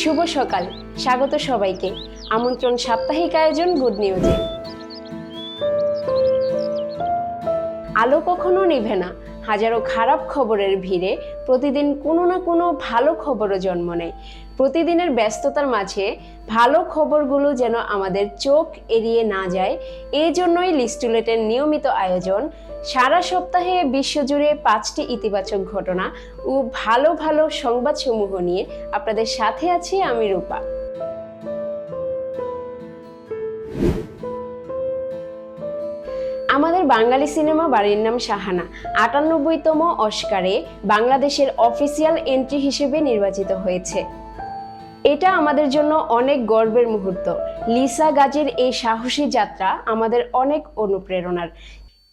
শুভ সকাল। স্বাগত সবাইকে। আমন্ত্রণ সাপ্তাহিক আয়োজন গুড নিউজে। আলো কখনো নিভে না। হাজারো খারাপ খবরের ভিড়ে প্রতিদিন কোনো না কোনো ভালো খবরও জন্ম নেয়। প্রতিদিনের ব্যস্ততার মাঝে ভালো খবরগুলো যেন আমাদের চোখ এড়িয়ে না যায় এই জন্যই লিস্টুলেটের নিয়মিত আয়োজন, সারা সপ্তাহে বিশ্বজুড়ে পাঁচটি ইতিবাচক ঘটনা ও ভালো ভালো সংবাদসমূহ নিয়ে আপনাদের সাথে আছি আমি রূপা। আমাদের বাঙালি সিনেমা বাড়ির নাম শাহানা। আটানব্বইতম অস্কারে বাংলাদেশের অফিসিয়াল এন্ট্রি হিসেবে নির্বাচিত হয়েছে। এটা আমাদের জন্য অনেক গর্বের মুহূর্ত। লিসা গাজীর এই সাহসী যাত্রা আমাদের অনেক অনুপ্রেরণার।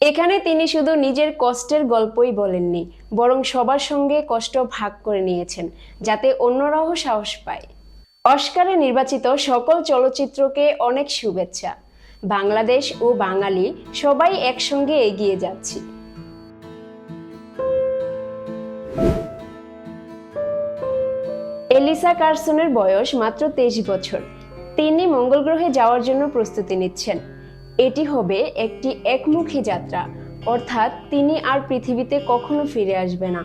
এখানে তিনি শুধু নিজের কষ্টের গল্পই বলেননি, বরং সবার সঙ্গে কষ্ট ভাগ করে নিয়েছেন, যাতে অন্যরাও সাহস পায়। অস্কারে নির্বাচিত সকল চলচ্চিত্রকে অনেক শুভেচ্ছা। বাংলাদেশ ও বাঙালি সবাই একসঙ্গে এগিয়ে যাচ্ছি। এলিসা কার্সনের বয়স মাত্র তেইশ বছর। তিনি মঙ্গল গ্রহে যাওয়ার জন্য প্রস্তুতি নিচ্ছেন। এটি হবে একটি একমুখী যাত্রা, অর্থাৎ তিনি আর পৃথিবীতে কখনো ফিরে আসবে না।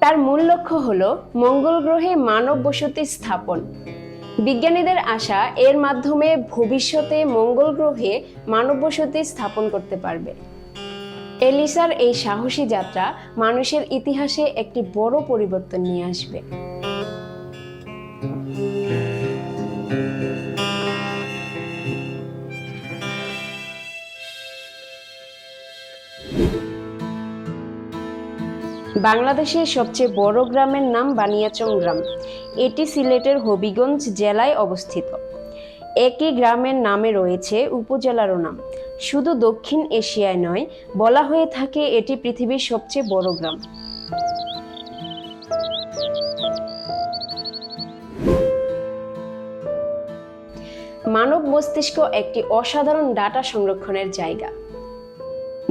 তার মূল লক্ষ্য হল মঙ্গল গ্রহে মানব বসতি স্থাপন। বিজ্ঞানীদের আশা এর মাধ্যমে ভবিষ্যতে মঙ্গল গ্রহে মানব বসতি স্থাপন করতে পারবে। এলিসার এই সাহসী যাত্রা মানুষের ইতিহাসে একটি বড় পরিবর্তন নিয়ে আসবে। বাংলাদেশের সবচেয়ে বড় গ্রামের নাম বানিয়াচং গ্রাম। এটি সিলেটের হবিগঞ্জ জেলায় অবস্থিত। একই গ্রামের নামে রয়েছে উপজেলারও নাম। শুধু দক্ষিণ এশিয়ায় নয়, বলা হয়ে থাকে এটি পৃথিবীর সবচেয়ে বড় গ্রাম। মানব মস্তিষ্ক একটি অসাধারণ ডাটা সংরক্ষণের জায়গা।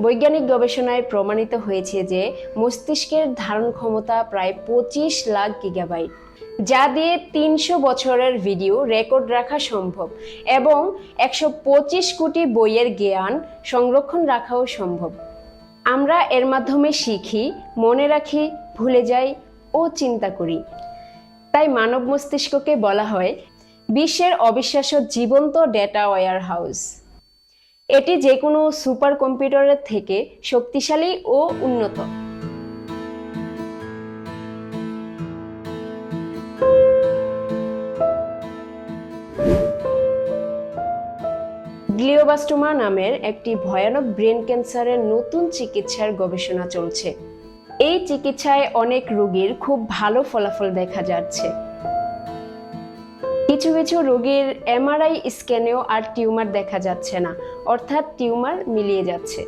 বৈজ্ঞানিক গবেষণায় প্রমাণিত হয়েছে যে মস্তিষ্কের ধারণ ক্ষমতা প্রায় পঁচিশ লাখ গিগাবাইট, যা দিয়ে তিনশো বছরের ভিডিও রেকর্ড রাখা সম্ভব এবং একশো পঁচিশ কোটি বইয়ের জ্ঞান সংরক্ষণ রাখাও সম্ভব। আমরা এর মাধ্যমে শিখি, মনে রাখি, ভুলে যাই ও চিন্তা করি। তাই মানব মস্তিষ্ককে বলা হয় বিশ্বের অবিশ্বাস্য জীবন্ত ডেটা ওয়ার হাউস এটি যে কোনো সুপার কম্পিউটারের থেকে শক্তিশালী ও উন্নত। গ্লিওবাস্টোমা নামের একটি ভয়ানক ব্রেন ক্যান্সারের নতুন চিকিৎসার গবেষণা চলছে। এই চিকিৎসায় অনেক রোগীর খুব ভালো ফলাফল দেখা যাচ্ছে। কিছু কিছু রোগীর এমআরআই স্ক্যানেও আর টিউমার দেখা যাচ্ছে না, অর্থাৎ টিউমার মিলিয়ে যাচ্ছে।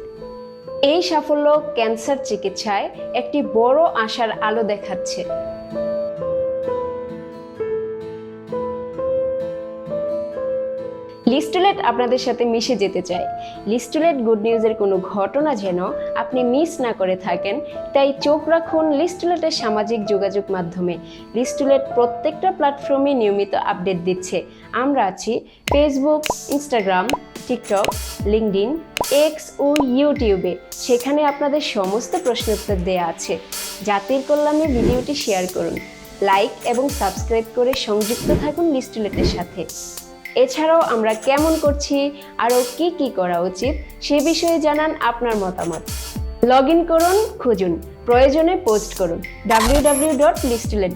এই সাফল্য ক্যান্সার চিকিৎসায় একটি বড় আশার আলো দেখাচ্ছে। লিস্টুলেট আপনাদের সাথে মিশে যেতে চায় লিস্টুলেট গুড নিউজের কোনো ঘটনা যেন আপনি মিস না করে থাকেন, তাই চোখ রাখুন লিস্টুলেটের সামাজিক যোগাযোগ মাধ্যমে। লিস্টুলেট প্রত্যেকটা প্ল্যাটফর্মে নিয়মিত আপডেট দিচ্ছে। আমরা আছি Facebook Instagram TikTok LinkedIn X ও ইউটিউবে সেখানে আপনাদের সমস্ত প্রশ্ন উত্তর দেওয়া আছে। জাতির কল্যাণে ভিডিওটি শেয়ার করুন, লাইক এবং সাবস্ক্রাইব করে সংযুক্ত থাকুন লিস্টুলেটের সাথে। এছাড়াও আমরা কেমন করছি, আরও কি কি করা উচিত, সে বিষয়ে জানান আপনার মতামত। লগ ইন করুন, খুঁজুন, প্রয়োজনে পোস্ট করুন ডাব্লিউ ডাব্লিউ ডট লিস্টুলেট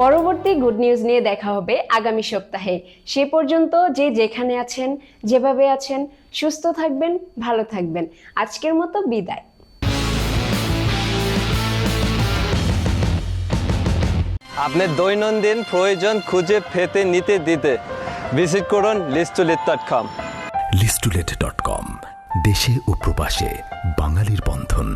পরবর্তী গুড নিউজ নিয়ে দেখা হবে আগামী সপ্তাহে। সে পর্যন্ত যে যেখানে আছেন, যেভাবে আছেন, সুস্থ থাকবেন, ভালো থাকবেন। আজকের মতো বিদায়। দৈনন্দিন প্রয়োজন খুঁজে নিতে, দিতে। ভিজিট করুন লিস্টুলিট ডট লিস্টুলেট ডট কম দেশে ও প্রবাসে বাঙালির বন্ধন।